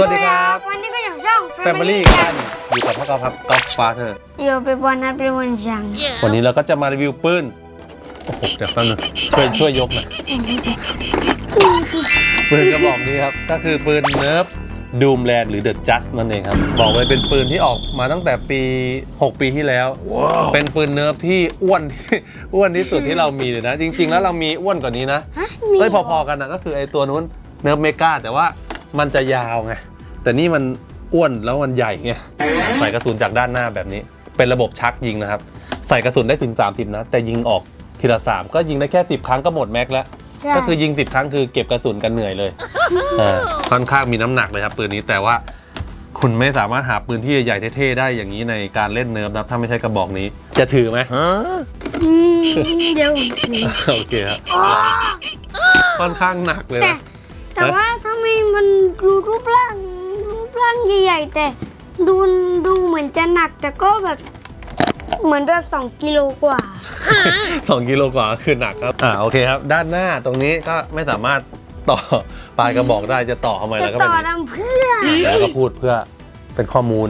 สวัสดีครับ วันนี้ก็อยู่ช่อง Family กันอยู่กับพ่อกอล์ฟครับกอล์ฟฟาเธอร์อยู่ไปบอลนัดเป็นวันจังวันนี้เราก็จะมารีวิวปืนโอ้โหเดี๋ยวแป๊บนึงช่วยช่วยยกหน่อยปืนกระบอกนี้ครับ ก็คือปืนเนิร์ฟดูมแลนหรือเดอะจัสนั่นเองครับ บอกเลยเป็นปืนที่ออกมาตั้งแต่ปี 6 ปีที่แล้ว เป็นปืนเนิร์ฟที่อ้วนที่อ้วนที่สุดที่เรามีเลยนะ จริง ๆ แล้วเรามีอ้วนกว่านี้นะฮะมีเอ้ยพอๆกันนะก็คือไอ้ตัวนู้นเนิร์ฟเมกาแต่ว่า มันจะยาวไง แต่นี่มันอ้วนแล้วมันใหญ่ไง ใส่กระสุนจากด้านหน้าแบบนี้ เป็นระบบชักยิงนะครับ ใส่กระสุนได้ถึง30นะ แต่ยิงออกทีละสามก็ยิงได้แค่ 10 ครั้งก็หมดแม็กแล้ว ใช่ก็คือยิง 10 ครั้งคือเก็บกระสุนกันเหนื่อยเลยอ่าค่อนข้างมีน้ำหนักเลยครับปืนนี้แต่ว่าคุณไม่สามารถหาปืนที่ใหญ่ๆเท่ๆได้อย่างนี้ในการเล่นเนิร์ฟนะครับถ้าไม่ใช่กระบอกนี้ จะถือไหม อืมเดี๋ยวผมถือโอเคครับค่อนข้างหนักเลยแต่นะ แต่ว่าทำไมมันดูรูปร่างรูปร่างใหญ่ๆแต่ดูดูเหมือนจะหนักแต่ก็แบบเหมือนแบบ2กิโลกว่าสองกิโลกว่าคือหนักครับ อ่าโอเคครับ ด้านหน้าตรงนี้ก็ไม่สามารถต่อปลายกระบอกได้จะต่อทำไมจะแล้วก็ต่เป็อนทำเพื่อแล้วก็พูดเพื่อเป็นข้อมูล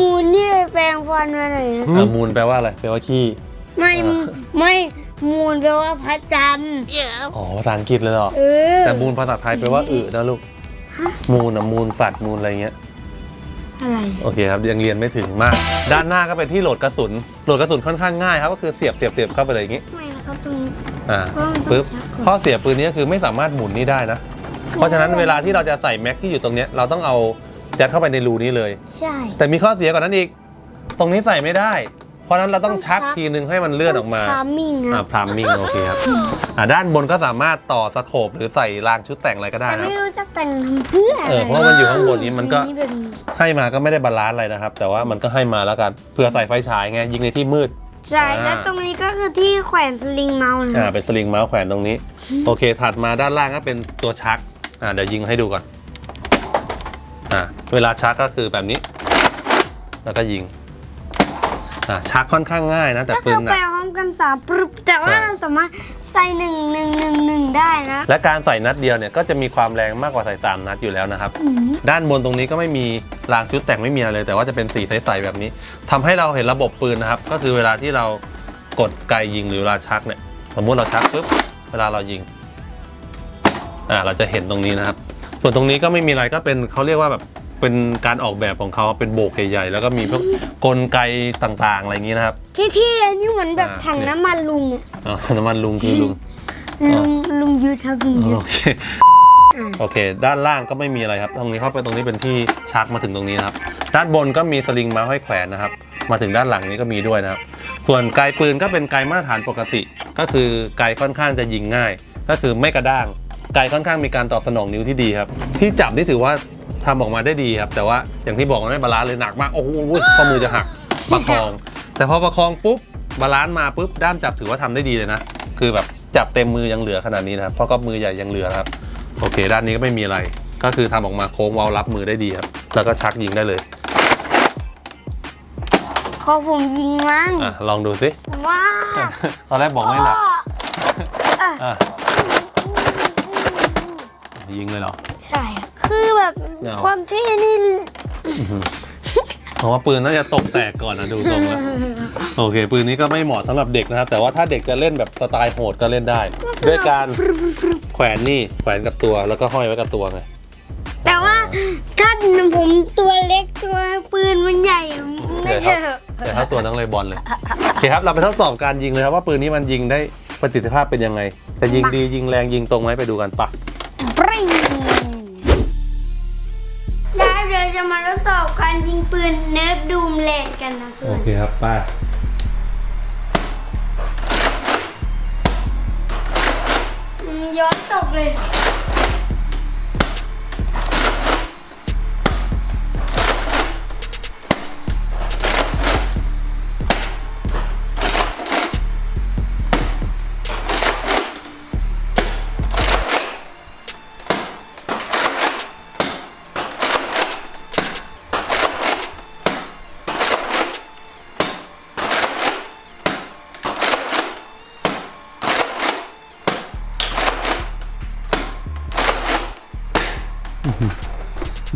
มูลนี่ไปแปลงฟันมาเลยนะอ่ามูลแปลว่าอะไรแปลว่าขี้ไม่อ่าไม่มูลแปลว่าพระจันทร์อ๋อภาษาอังกฤษเลยเหรอเออแต่มูลภาษาไทยแปลว่าอึนะลูก มูลนะมูลสัตว์มูลอะไรเงี้ย อะไร โอเคครับยังเรียนไม่ถึงมาก ด้านหน้าก็เป็นที่โหลดกระสุนโหลดกระสุนค่อนข้างง่ายครับก็คือเสียบเสียบเสียบเข้าไปเลยอย่างงี้ไม่นะครับตรงนี้ อ่าเพราะมันต้องปึ๊บชักก่อน ข้อเสียปืนนี้ก็คือไม่สามารถหมุนนี่ได้นะ เพราะฉะนั้นเวลาที่เราจะใส่แม็กที่อยู่ตรงเนี้ยเราต้องเอายัดเข้าไปในรูนี้เลย ใช่ แต่มีข้อเสียกว่านั้นอีก ตรงนี้ใส่ไม่ได้ เพราะฉะนั้นเราต้องต้องชัชักกทีนึงให้มันเลื่อนออกมาฟาร์มิงคอ่ารับพรามมิ่งโอเคครับอ่าด้านบนก็สามารถต่อสโคปหรือใส่รางชุดแต่งอะไรก็ได้แต่นะไม่รู้จะแต่งทำเพื่ออะไรเออเพราะว่ามันอยู่ข้างบนนี้มันก็แบบนี้ให้มาก็ไม่ได้บาลานซ์อะไรนะครับ แต่ว่ามันก็ให้มาแล้วกันเพื่อใส่ไฟฉายไงยิงในที่มืด ใช่อ่า แล้วตรงนี้ก็คือที่แขวนสลิงเมาส์นะคอ่ารับเป็นสลิงเมาส์แขวนตรงนี้ โอเค ถัดมาด้านล่างก็เป็นตัวชักอ่าเดี๋ยวยิงให้ดูก่อนอ่าเวลาชักก็คือแบบนี้ แล้วก็ยิง อ่าชักค่อนข้างง่ายนะ แต่ก็ปืคืนอหนัไปก พร้อมกันสามปรึบแต่ว่าใช่ เราสามารถใส่หนึ่งหนึ่งหนึ่งหนึ่งได้นะและการใส่นัดเดียวเนี่ยก็จะมีความแรงมากกว่าใส่สามนัดอยู่แล้วนะครับ อืมด้านบนตรงนี้ก็ไม่มีรางชุดแต่งไม่มีอะไรเลย แต่ว่าจะเป็นสีใสๆแบบนี้ทำให้เราเห็นระบบปืนนะครับ ก็คือเวลาที่เรากดไกยิงหรือเวลาชักเนี่ย สมมติเราชักปุ๊บเวลาเรายิงอ่าเราจะเห็นตรงนี้นะครับ ส่วนตรงนี้ก็ไม่มีอะไรก็เป็นเขาเรียกว่าแบบ เป็นการออกแบบของเขาเป็นโบกใหญ่ๆแล้วก็มีพวกกลไกต่างๆ อะไรอย่างนี้นะครับ ที่ๆอันนี้เหมือนแบบอ่า ถังน้ำมันลุงอะอ๋อน้ำมันลุงคือลุง ลุงลุงยุทธครับลุงยุทโอธเค อ่าโอเค ด้านล่างก็ไม่มีอะไรครับ ตรงนี้เข้าไปตรงนี้เป็นที่ชักมาถึงตรงนี้นะครับ ด้านบนก็มีสลิงมาห้อยแขวนนะครับ มาถึงด้านหลังนี้ก็มีด้วยนะครับ ส่วนไกลปืนก็เป็นไกลมาตรฐานปกติ ก็คือไกลค่อนข้างจะยิงง่าย ก็คือไม่กระด้าง ไกลค่อนข้างมีการตอบสนองนิ้วที่ดีครับ ที่จับนี่ถือว่า ทำออกมาได้ดีครับ แต่ว่าอย่างที่บอกมันไม่บาลานซ์เลยหนักมาก โอ้โหข้อมือจะหักประคอง แต่พอประคองปุ๊บบาลานซ์มาปุ๊บด้ามจับถือว่าทำได้ดีเลยนะคือแบบจับเต็มมือยังเหลือขนาดนี้นะครับเพราะก็มือใหญ่ยังเหลือนะครับโอเค ด้านนี้ก็ไม่มีอะไร ก็คือทำออกมาโค้งเว้ารับมือได้ดีครับแล้วก็ชักยิงได้เลยขอผมยิงมั้งอะลองดูสิว้าตอนแรกบอกไม่หนักอะอะยิงเลยเหรอ ใช่อะ คือแบบเอา ความเท่นี่ เพราะว่าปืนน่าจะตกแตกก่อนนะดูทรงแล้วโอเค ปืนนี้ก็ไม่เหมาะสำหรับเด็กนะครับ แต่ว่าถ้าเด็กจะเล่นแบบสไตล์โหดก็เล่นได้ ด้วยการแขวนนี่แขวนกับตัวแล้วก็ห้อยไว้กับตัวไงแต่ว่า ถ้าผมตัวเล็กตัวปืนมันใหญ่ไม่เถอะแต่ถ้าตัวนักเลยบอลเลยโอเคครับเราไปทดสอบการยิงเลยครับว่าปืนนี้มันยิงได้ประสิทธิภาพเป็นยังไงจะยิงดียิงแรงยิงตรงไหมไปดูกันปะ จะมาทดสอบการยิงปืนเนิร์ฟดูมเลนกันนะเพื่โออนเคครับป้าอืมย้อนตกเลย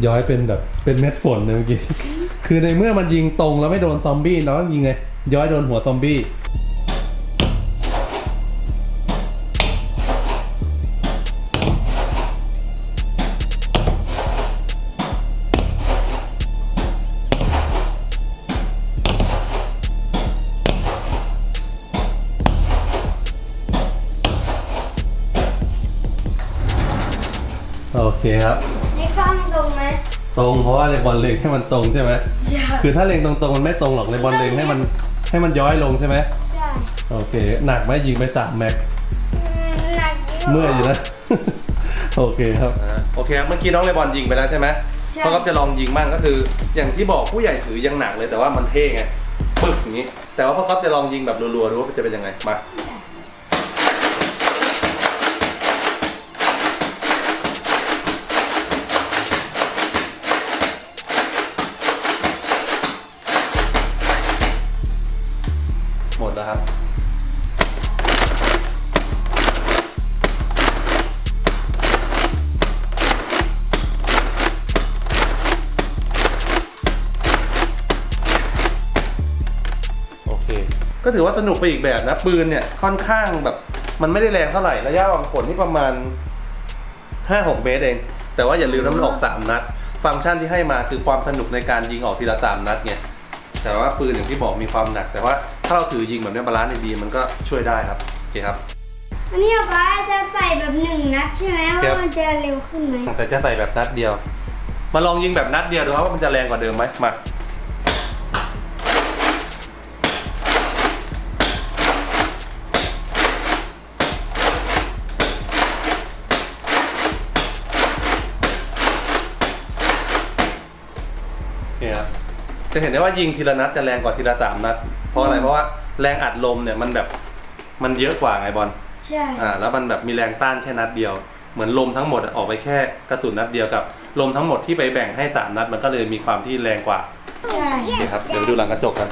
ย้อยเป็นแบบเป็นเม็ดฝนเลยเมื่อกี้คือในเมื่อมันยิงตรงแล้วไม่โดนซอมบี้เราต้องยิงไงย้อยโดนหัวซอมบี้โอเคครับ นี่กล้องตรงไหมตรงเพราะว่าเลบอลเล็งให้มันตรงใช่ไหมใช่คือถ้าเล็งตรงๆมันไม่ตรงหรอกเลบอลเล็งให้มันให้มันย้อยลงใช่ไหมใช่โอเค หนักไหมยิงไปสามแม็กหนักเมื่อยอยู่นะ โอเคครับโอเคครับเมื่อกี้น้องเลบอลยิงไปแล้วใช่ไหมใช่พ่อก็จะลองยิงบ้างก็คือ อย่างที่บอกผู้ใหญ่ถือยังหนักเลยแต่ว่ามันเท่ไงปึ๊กอย่างนี้ แต่ว่าพ่อก็จะลองยิงแบบรัวๆดูว่าจะเป็นยังไงมา ก็ถือว่าสนุกไปอีกแบบนะปืนเนี่ยค่อนข้างแบบมันไม่ได้แรงเท่าไหร่ระยะวางผลที่ประมาณ5-6เมตรเอง แต่ว่าอย่าลืมนะมันออก3นัด ฟังก์ชันที่ให้มาคือความสนุกในการยิงออกทีละ3นัดไงแต่ว่าปืนอย่างที่บอกมีความหนัก แต่ว่าถ้าเราถือยิงแบบนี้บาลานซ์ดีๆมันก็ช่วยได้ครับโอเคครับอันนี้ป๊าจะใส่แบบหนึ่งนัดใช่ไหมครัว่าบมันจะเร็วขึ้นไหมแต่จะใส่แบบนัดเดียว มาลองยิงแบบนัดเดียวดูครับว่ามันจะแรงกว่าเดิมไหมมา เนี่ยครับ จะเห็นได้ว่ายิงทีละนัดจะแรงกว่าทีละสามนัด เพราะอะไรเพราะว่าแรงอัดลมเนี่ยมันแบบมันเยอะกว่าไงบอลใช่อ่าแล้วมันแบบมีแรงต้านแค่นัดเดียว เหมือนลมทั้งหมดอะออกไปแค่กระสุนนัดเดียวกับ ลมทั้งหมดที่ไปแบ่งให้สามนัด มันก็เลยมีความที่แรงกว่าใช่ โอเคครับเดี๋ยวไปดูหลังกระจกกัน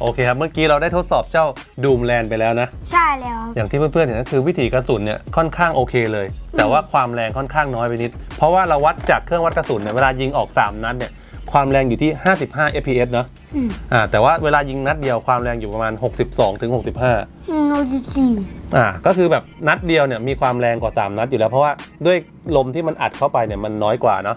โอเคครับ เมื่อกี้เราได้ทดสอบเจ้าดูมแลนไปแล้วนะ ใช่แล้วครับอย่างที่เพื่อนๆเห็นก็คือวิถีกระสุนเนี่ยค่อนข้างโอเคเลย แต่ว่าความแรงค่อนข้างน้อยไปนิด เพราะว่าเราวัดจากเครื่องวัดกระสุนเนี่ยเวลายิงออก 3 นัดเนี่ยความแรงอยู่ที่ 55 fps เนอะอืมอ่าแต่ว่าเวลายิงนัดเดียวความแรงอยู่ประมาณ 62ถึง65หนึ่งร้อยสิบสี่อ่าก็คือแบบนัดเดียวเนี่ยมีความแรงกว่า 3 นัดอยู่แล้วเพราะว่าด้วยลมที่มันอัดเข้าไปเนี่ยมันน้อยกว่าเนาะ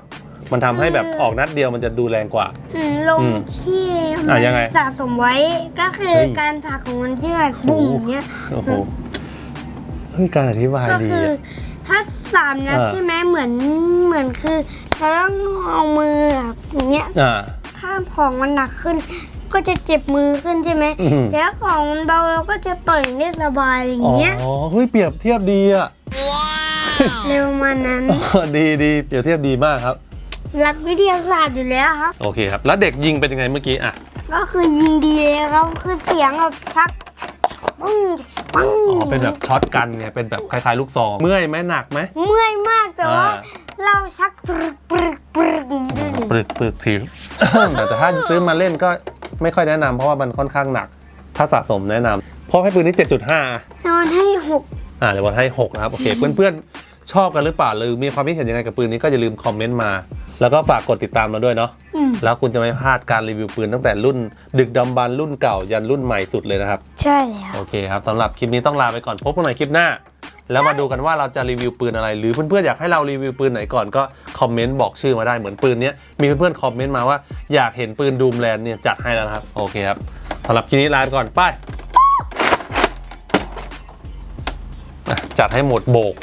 มันทำให้แบบออกนัดเดียวมันจะดูแรงกว่า อืมลงอืมที่อะยังไงสะสมไว้ก็คือเฮ้ย การผลักของมันที่แบบบุ้งอย่างเงี้ย โอ้โหเฮ้ยการอธิบายก็ดีคืออะ ถ้าสามนัดอ่า ใช่ไหมเหมือนเหมือนคือเราต้องเอามือแบบอย่างเงี้ยอ่า ข้ามของมันหนักขึ้น ก็จะเจ็บมือขึ้นใช่ไหมอืม แล้วของมันเบาเราก็จะต่อยได้สบายอะไรอย่างเงี้ยอ๋อเฮ้ยเปรียบเทียบดีอะ เร็วมานั้นอ๋อดีดีเปรียบเทียบดีมากครับ รักวิทยาศาสตร์อยู่แล้วครับ โอเคครับ แล้วเด็กยิงเป็นยังไงเมื่อกี้อะ ก็คือยิงดีเลยครับ คือเสียงแบบชักปังปังอ๋อ เป็นแบบช็อตกันไงเป็นแบบคล้ายๆลูกซอง เมื่อยไหมหนักไหม เมื่อยมากแต่ว่าอ่า เราชักปรึกปรึกปรึกอย่างนี้ด้วยปรึกปรึกทีแต่ถ้าซื้อมาเล่นก็ไม่ค่อยแนะนำเพราะว่ามันค่อนข้างหนัก ถ้าสะสมแนะนำเพราะให้ปืนนี้ 7.5อะนอนให้หกอ่าเดี๋ยววันให้ 6 นะครับ โอเค เพื่อนๆ ชอบกันหรือเปล่าหรือมีความคิดเห็นยังไงกับปืนนี้ก็อย่าลืมคอมเมนต์มา แล้วก็ฝากกดติดตามเราด้วยเนาะอืมแล้วคุณจะไม่พลาดการรีวิวปืนตั้งแต่รุ่น ดึกดำบรรพ์รุ่นเก่ายันรุ่นใหม่สุดเลยนะครับ ใช่แล้วโอเคครับสำหรับคลิปนี้ต้องลาไปก่อนพบกันใหม่คลิปหน้า แล้วมาดูกันว่าเราจะรีวิวปืนอะไร หรือเพื่อนๆอยากให้เรารีวิวปืนไหนก่อนก็คอมเมนต์บอกชื่อมาได้เหมือนปืนเนี้ยมีเพื่อนๆคอมเมนต์มาว่าอยากเห็นปืนดูมแลนด์เนี่ยจัดให้แล้วนะครับโอเคครับสำหรับคลิปนี้ลาไปก่อนไปอะจัดให้หมดโบก